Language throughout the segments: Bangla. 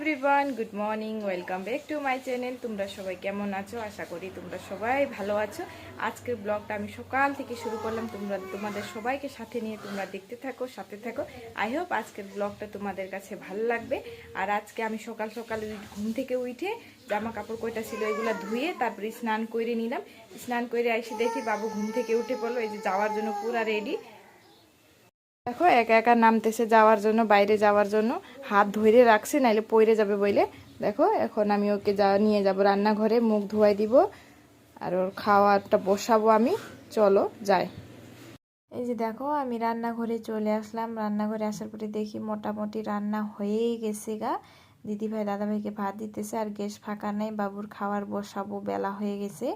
Everyone good morning welcome back to my channel তোমরা সবাই কেমন আছো? আশা করি তোমরা সবাই ভালো আছো। আজকের ব্লগটা আমি সকাল থেকে শুরু করলাম। তোমরা, তোমাদের সবাইকে সাথে নিয়ে তোমরা দেখতে থাকো, সাথে থাকো। আই হোপ আজকের ব্লগটা তোমাদের কাছে ভালো লাগবে। আর আজকে আমি সকাল সকাল ঘুম থেকে উঠে জামা কাপড় কয়টা ছিল এগুলো ধুয়ে তারপরে স্নান করে নিলাম। স্নান করে এসে দেখি বাবু ঘুম থেকে উঠে পড়ল। এই যে যাওয়ার জন্য পুরা রেডি দেখো, একা একা নামতেছে যাওয়ার জন্য, বাইরে যাওয়ার জন্য। হাত ধরে রাখছে, নাইলে পইরে যাবে বইলে। দেখো, এখন আমি ওকে যা নিয়ে যাব রান্নাঘরে, মুখ ধোয়াই দিব, আর ওর খাওয়াটা বসাবো আমি। চলো, যাই। এই যে দেখো, আমি রান্নাঘরে চলে আসলাম। রান্নাঘরে আসার পরে দেখি মোটামুটি রান্না হয়েই গেছে গা। দিদিভাই দাদাভাইকে ভাত দিতেছে, আর গ্যাস ফাঁকা নাই, বাবুর খাওয়ার বসাবো বেলা হয়ে গেছে।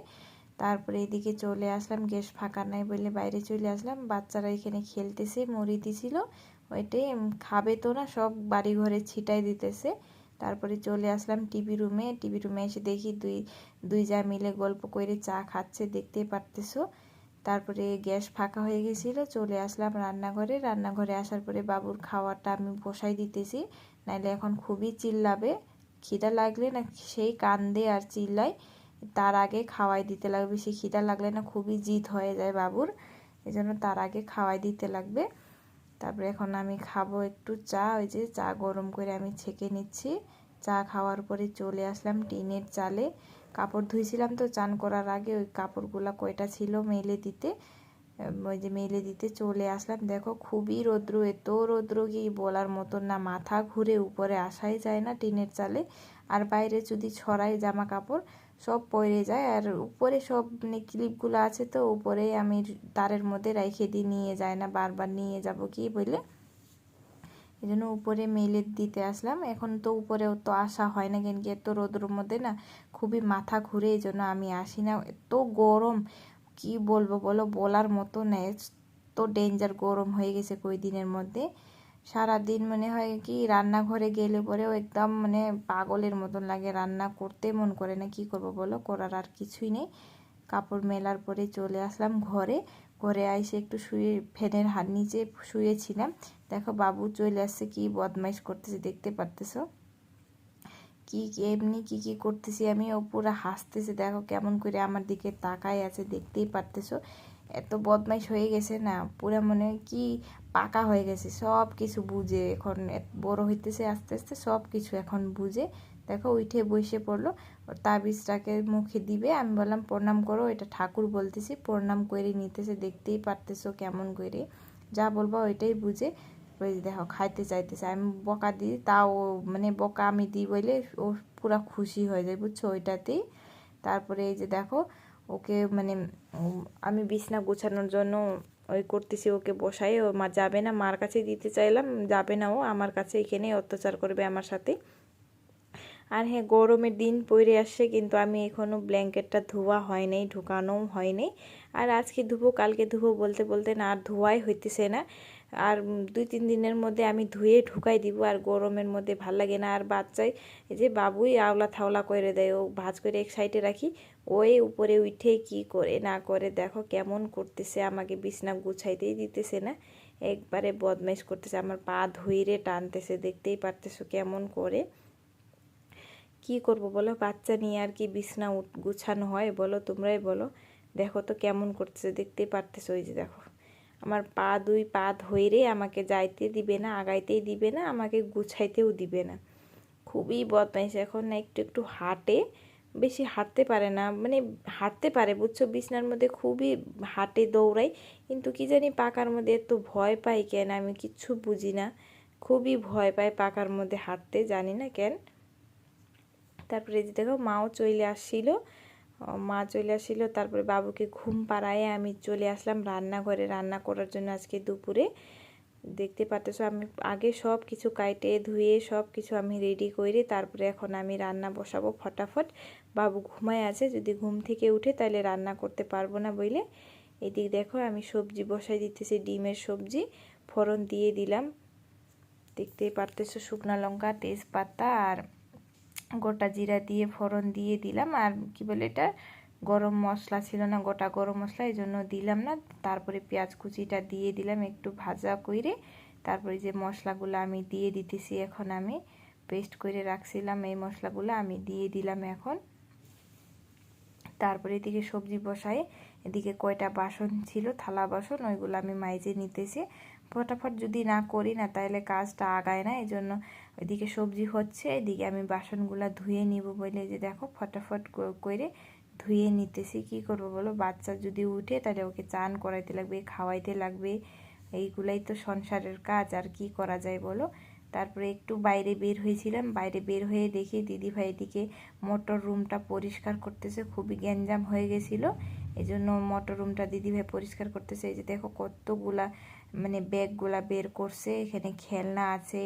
তারপরে এদিকে চলে আসলাম, গ্যাস ফাঁকা নাই বলে বাইরে চলে আসলাম। বাচ্চারা এখানে খেলতেছে, মুড়ি দিছিল। ওইটাই খাবে তো না, সব বাড়ি ঘরে ছিটাই দিতেছে। তারপরে চলে আসলাম টিভি রুমে। টিভি রুমে এসে দেখি দুই দুই যা মিলে গল্প করে চা খাচ্ছে, দেখতে পারতেছো। তারপরে গ্যাস ফাঁকা হয়ে গেছিল, চলে আসলাম রান্নাঘরে। রান্নাঘরে আসার পরে বাবুর খাওয়াটা আমি বসাই দিতেছি, নাইলে এখন খুবই চিল্লাবে। খিদা লাগলে না সেই কান্দে আর চিল্লায়। তার আগে খাওয়াই দিতে লাগবে। বেশি খিদা লাগলে না খুবই জিদ হয়ে যায় বাবুর। এই জন্য তার আগে খাওয়াই দিতে লাগবে। তারপরে এখন আমি খাব একটু চা। ওই যে চা গরম করে আমি ছেঁকে নিচ্ছি। চা খাওয়ার পরে চলে আসলাম টিনের চালে। কাপড় ধুইছিলাম তো চান করার আগে ওই কাপড়গুলো কয়টা ছিল মেলে দিতে। ওই যে মেলে দিতে চলে আসলাম। দেখো খুবই রৌদ্র, এত রৌদ্র কি বলার মতন না। মাথা ঘুরে উপরে আসাই যায় না টিনের চালে। আর বাইরে যদি ছড়াই জামা কাপড় সব পরে যায়। আর উপরে সব মানে ক্লিপগুলো আছে তো উপরে আমি তারের মধ্যে রেখে দিয়ে নিয়ে যায় না, বারবার নিয়ে যাব কি বলে? এই জন্য উপরে মেলে দিতে আসলাম। এখন তো উপরেও তো আসা হয় না কেন কি, এত রোদ্রের মধ্যে না খুবই মাথা ঘুরে এই জন্য আমি আসি না। এত গরম, কি বলব বলো, বলার মতো নেই তো ডেঞ্জার গরম হয়ে গেছে কই দিনের মধ্যে। সারাদিন মনে হয় কি রান্নাঘরে গেলে পরেও একদম মানে পাগলের মতন লাগে রান্না করতে মন করে না। কি করব বলো? করার আর কিছুই নেই। কাপড় মেলার পরে চলে আসলাম ঘরে। ঘরে আইসে একটু শুয়ে ফ্যানের হাত নিচে শুয়েছিলাম। দেখো বাবু চলে আসছে কি বদমাইশ করতেছে, দেখতে পারতেছো? কি এমনি কি কি করতেছি আমি? ও পুরো হাসতেছে, দেখো কেমন করে আমার দিকে তাকায় আছে, দেখতেই পারতেছো। এত বদমাইশ হয়ে গেছে না, পুরো মনে হয় কি পাকা হয়ে গেছে। সব কিছু বুঝে এখন বড় হইতেছে আস্তে আস্তে, সব কিছু এখন বুঝে দেখো উঠে বসে পড়ল। ওর তাবিজটাকে মুখে দিবে, আমি বললাম, প্রণাম করো, এটা ঠাকুর বলতেছি, প্রণাম করে নিতেছে, দেখতেই পারতেছো কেমন করে। যা বলব ওইটাই বুঝে ওই দেখো, খাইতে চাইতেছে। আমি বকা দিই, তাও মানে বকা আমি দিই বলে ও পুরা খুশি হয়ে যায়, বুঝছ, ওইটাতেই। তারপরে এই যে দেখো, ওকে মানে আমি বিছনা গোছানোর জন্য ওই করতেছি ওকে বসাই, ও মা যাবে না, মার কাছে দিতে চাইলাম, যাবে না ও, আমার কাছে এখানে অত্যাচার করবে আমার সাথে। আর হ্যাঁ গরমের দিন পড়ে আসছে, কিন্তু আমি এখনও ব্ল্যাঙ্কেটটা ধোয়া হয় নাই, ঢুকানোও হয় নাই। আর আজকে ধুবো, কালকে ধুবো বলতে বলতে না, আর ধোয়াই হইতেছে না। আর দুই, তিন দিনের মধ্যে আমি ধুয়ে ঢুকাই দিব, আর গরমের মধ্যে ভালো লাগে না। আর বাচ্চাই যে বাবুই আওলা থাওলা করে দেয়, ও ভাজ করে এক সাইডে রাখি, ওই উপরে উঠে কি করে না করে দেখো কেমন করতেছে, আমাকে বিছনা গুছাইতেই দিতেছে না, একবারে বদমাইশ করতেছে। আমার পা ধুইরে টানতেছে, দেখতেই পারতেছো কেমন করে। কি করব বলো? বাচ্চা নিয়ে আর কি বিছনা গুছানো হয় বলো, তোমরাই বলো। দেখো তো কেমন করতেছে, দেখতেই পারতেছো, ওই যে দেখো। আমার পা দুই পা ধইরে আমাকে যাইতে দিবে না, আগাইতেই দিবে না, আমাকে গুছাইতেও দিবে না। খুবই বদমাইশ, এখন না একটু একটু হাঁটে, বেশি হাঁটতে পারে না মানে হাঁটতে পারে, বুঝছ? বিছনার মধ্যে খুবই হাঁটে দৌড়াই কিন্তু কি জানি পাকার মধ্যে এত ভয় পাই কেন, আমি কিচ্ছু বুঝি না। খুবই ভয় পাই পাকার মধ্যে হাঁটতে, জানি না কেন। তারপরে যে দেখো, মাও চলে আসছিল মা চলে আসছিল তারপরে বাবুকে ঘুম পাড়ায় আমি চলে আসলাম রান্নাঘরে। রান্না করার জন্য আজকে দুপুরে। দেখতে পারতেছো, আমি আগে সব কিছু কাইটে, ধুয়ে সব কিছু আমি রেডি করে তারপরে এখন আমি রান্না বসাবো ফটাফট। বাবু ঘুমায় আছে, যদি ঘুম থেকে উঠে তাহলে রান্না করতে পারব না বইলে। এদিক দেখো, আমি সবজি বসাই দিতেছি, ডিমের সবজি, ফোড়ন দিয়ে দিলাম। দেখতেই পারতেছো, শুকনো লঙ্কা, তেজপাতা আর গোটা জিরা দিয়ে, ফোড়ন দিয়ে দিলাম। আর কি বলে এটা? গরম মশলা ছিল না, গোটা গরম মশলা, এই জন্য দিলাম না। তারপরে পেঁয়াজ কুচিটা দিয়ে দিলাম একটু ভাজা করে তারপরে যে মশলাগুলো আমি দিয়ে দিতেছি, এখন আমি পেস্ট করে রাখছিলাম। এই মশলাগুলো আমি দিয়ে দিলাম এখন। তারপরে এদিকে সবজি বসাই এদিকে কয়টা বাসন ছিল, থালা বাসন, ওইগুলো আমি মাইজে নিতেছি। ফটাফট যদি না করি না তাহলে কাজটা আগায় না। এই জন্য ওইদিকে সবজি হচ্ছে এদিকে আমি বাসনগুলো ধুয়ে নিব বলে যে দেখো ফটাফট করে ধুয়ে নিতেছি। কি করব বলো? বাচ্চা যদি উঠে তাহলে ওকে চান করাইতে লাগবে, খাওয়াইতে লাগবে। এইগুলাই তো সংসারের কাজ, আর কি করা যায় বলো? তারপরে একটু বাইরে বের হয়েছিলাম, বাইরে বের হয়ে দেখি দিদিভাই এদিকে মোটর রুমটা পরিষ্কার করতেছে, খুবই গ্যাঞ্জাম হয়ে গেছিল। এই জন্য মোটর রুমটা দিদিভাই পরিষ্কার করতেছে। এই যে দেখো কতগুলা মানে ব্যাগগুলা বের করছে, এখানে খেলনা আছে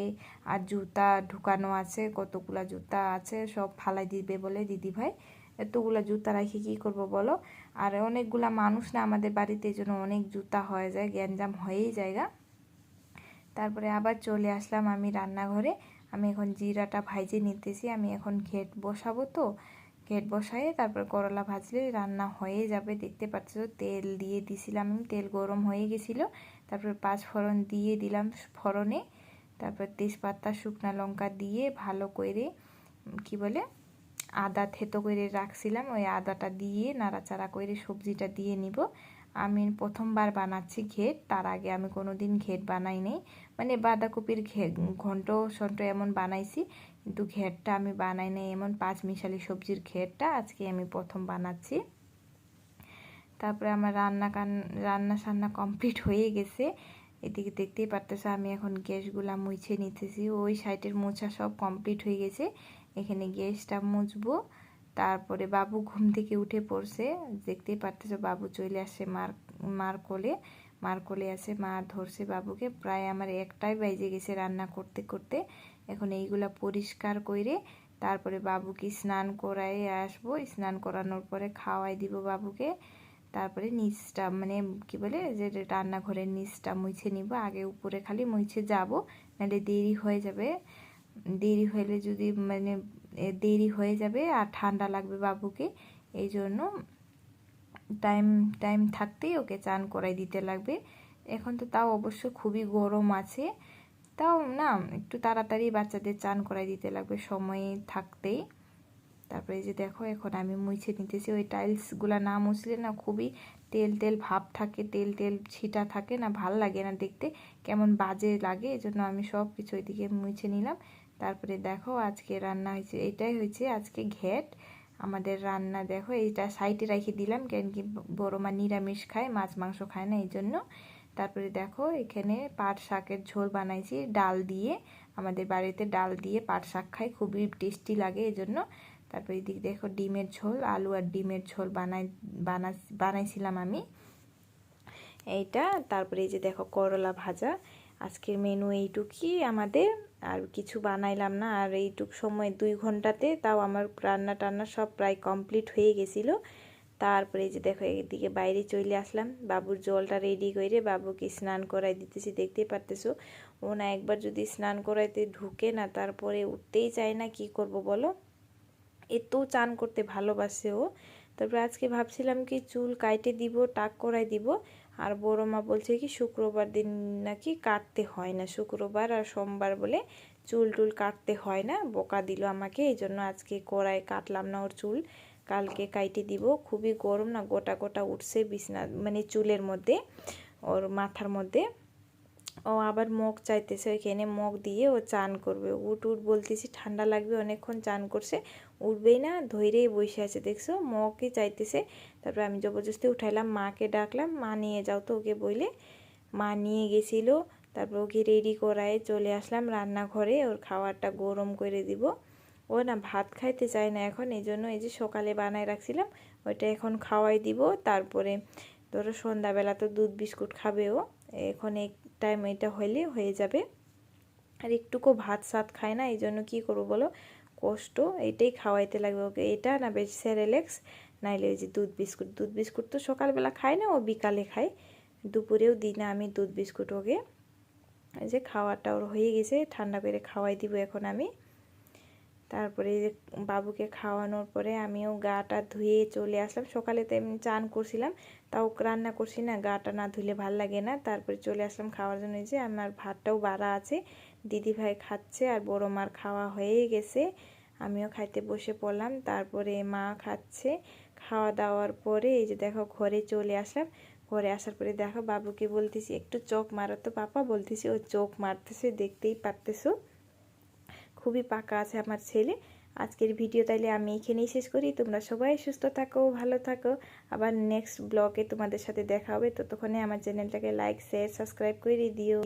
আর জুতা ঢুকানো আছে, কতগুলা জুতা আছে, সব ফালাই দিবে বলে দিদিভাই এতগুলা জুতা রাখি কি করব বলো? আর অনেকগুলা মানুষ না আমাদের বাড়িতে এই জন্য অনেক জুতা হয়ে যায়, গ্যাঞ্জাম হয়েই জায়গা তারপরে আবার চলে আসলাম আমি রান্নাঘরে। আমি এখন জিরাটা ভাইজে নিতেছি, আমি এখন ঘেট বসাবো তো। ঘেট বসায়ে তারপর করলা ভাজলে রান্না হয়ে যাবে, দেখতে পাচ্ছ তেল দিয়ে দিছিলাম, তেল গরম হয়ে গেছিল। তারপর পাঁচ ফোড়ন দিয়ে দিলাম ফোড়নে। তারপর তেজপাতা, শুকনা লঙ্কা দিয়ে ভালো করে, কি বলে, আদা থেতো করে রাখছিলাম। ওই আদাটা দিয়ে নাড়াচাড়া করে সবজিটা দিয়ে নিব। আমি প্রথমবার বানাচ্ছি ঘেট, তার আগে আমি কোনো দিন ঘেট বানাই নেই। মানে বাঁধাকপির ঘে, ঘন্ট সন্ট এমন বানাইছি, কিন্তু ঘেরটা আমি বানাই নাই। এমন পাঁচ মিশালি সবজির ঘেরটা আজকে আমি প্রথম বানাচ্ছি। তারপরে আমার রান্না কান, রান্না সান্না কমপ্লিট হয়ে গেছে। এদিকে দেখতেই পারতেছে আমি এখন গ্যাসগুলা মুছে নিতেছি। ওই সাইডের মোছা সব কমপ্লিট হয়ে গেছে। এখানে গ্যাসটা মুছবো। তারপরে বাবু ঘুম থেকে উঠে পড়ছে। দেখতেই পারতেছে বাবু চলে আসে মার মার কোলে। মার কোলে আসে মা ধরছে বাবুকে। প্রায় আমার একটাই বাইজে গেছে রান্না করতে করতে। এখন এইগুলা পরিষ্কার করে তারপরে বাবুকে স্নান করাই আসব। স্নান করানোর পরে খাওয়াই দিব বাবুকে। তারপরে নিচটা মানে কি বলে, যে রান্নাঘরের নিচটা মুছে নিব, আগে উপরে খালি মুছে যাব, নাহলে দেরি হয়ে যাবে। দেরি হলে যদি মানে দেরি হয়ে যাবে আর ঠান্ডা লাগবে বাবুকে, এই জন্য টাইম টাইম থাকতেই ওকে চান করাই দিতে লাগবে। এখন তো তাও অবশ্য খুবই গরম আছে, তাও না, একটু তাড়াতাড়ি বাচ্চাদের চান করাই দিতে লাগবে সময় থাকতেই। তারপরে এই যে দেখো, এখন আমি মুছে নিতেছি। ওই টাইলসগুলো না মুছলে না খুবই তেল তেল ভাব থাকে, তেল তেল ছিটা থাকে না, ভালো লাগে না দেখতে। কেমন বাজে লাগে এই জন্য আমি সব কিছু ওইদিকে মুছে নিলাম। তারপরে দেখো, আজকে রান্না হয়েছে, এটাই হয়েছে আজকে ঘ্যাট। আমাদের রান্না দেখো, এইটা সাইডে রেখে দিলাম, কেন কি বড় মা নিরামিষ খায়, মাছ মাংস খায় না এই জন্য তারপরে দেখো, এখানে পাট শাকের ঝোল বানাইছি, ডাল দিয়ে। আমাদের বাড়িতে ডাল দিয়ে পাট শাক খাই খুবই টেস্টি লাগে এই জন্য তারপরে এদিকে দেখো ডিমের ঝোল, আলু আর ডিমের ঝোল বানাই বানা বানাইছিলাম আমি। এইটা, তারপরে এই যে দেখো করলা ভাজা। আজকের মেনু এইটুকুই আমাদের, আর কিছু বানাইলাম না, আর এইটুক সময় দুই ঘন্টাতে তাও আমার রান্না টান্না সব প্রায় কমপ্লিট হয়ে গেছিল। তারপরে এই যে দেখো এদিকে বাইরে চলে আসলাম, বাবুর জলটা রেডি করে বাবুকে স্নান করাই দিতেছি, দেখতেই পারতেছো। ও না একবার যদি স্নান করাইতে ঢুকে না, তারপরে উঠতেই চায় না, কি করব বলো? এত চান করতে ভালোবাসে ও। তারপরে আজকে ভাবছিলাম কি চুল কাইটে দিব, টাক করাই দিব। আর বড় মা বলছে কি শুক্রবার দিন নাকি কাটতে হয় না, শুক্রবার আর সোমবার বলে চুল টুল কাটতে হয় না, বোকা দিল আমাকে এই জন্য আজকে কড়াই কাটলাম না ওর চুল। কালকে কাইটে দিব, খুবই গরম না, গোটা গোটা উঠছে বিছনা মানে চুলের মধ্যে, ওর মাথার মধ্যে। ও আবার মগ চাইতেছে, ওইখানে মগ দিয়ে ও চান করবে। উঠ উঠ বলতেছি, ঠান্ডা লাগবে, অনেকক্ষণ চান করছে উঠবেই না ধৈরেই বসে আছে। দেখছ মগকে চাইতেছে। তারপর আমি জবরদস্তি উঠাইলাম, মাকে ডাকলাম, মা, নিয়ে যাও তো ওকে বইলে। মা নিয়ে গেছিল, তারপর ওকে রেডি করায় চলে আসলাম রান্নাঘরে, ওর খাবারটা গরম করে দিব। ও না ভাত খাইতে চায় না এখন, এই জন্য এই যে সকালে বানায় রাখছিলাম, ওইটা এখন খাওয়াই দিব। তারপরে ধরো সন্ধ্যাবেলা তো দুধ বিস্কুট খাবে ও, এখন টাইম এটা হইলে হয়ে যাবে। আর একটুকু ভাত সাত খায় না, এই জন্য কী করব বলো? কষ্ট, এটাই খাওয়াইতে লাগবে ওকে। এটা না বেশি স্যারেলেক্স নাইলে ওই যে দুধ বিস্কুট। দুধ বিস্কুট তো সকালবেলা খায় না, ও বিকালে খায়। দুপুরেও দিই না আমি দুধ বিস্কুট ওকে যে খাওয়াটা ওর হয়ে গেছে, ঠান্ডা করে খাওয়াই দিব এখন আমি। তারপরে যে বাবুকে খাওয়ানোর পরে আমিও গাটা ধুয়ে চলে আসলাম। সকালে তো এমনি চান করছিলাম, তাও রান্না করছি না, গাটা না ধুলে ভালো লাগে না। তারপরে চলে আসলাম খাওয়ার জন্য। যে আমার ভাতটাও বাড়া আছে, দিদি ভাই খাচ্ছে আর বড় মার খাওয়া হয়ে গেছে। আমিও খাইতে বসে পড়লাম, তারপরে মা খাচ্ছে। খাওয়া দাওয়ার পরে এই যে দেখো ঘরে চলে আসলাম। ঘরে আসার পরে দেখো বাবুকে বলতেছি, একটু চোখ মারো তো পাপা। বলতেছি, ও চোখ মারতেছে, দেখতেই পারতেছো। খুবই পাকা আছে আমার ছেলে। আজকের ভিডিও তাইলে আমি এখানেই শেষ করি। তোমরা সবাই সুস্থ থাকো, ভালো থাকো। আবার নেক্সট ব্লগে তোমাদের সাথে দেখা হবে। ততক্ষণে আমার চ্যানেলটাকে লাইক শেয়ার সাবস্ক্রাইব করে দিও।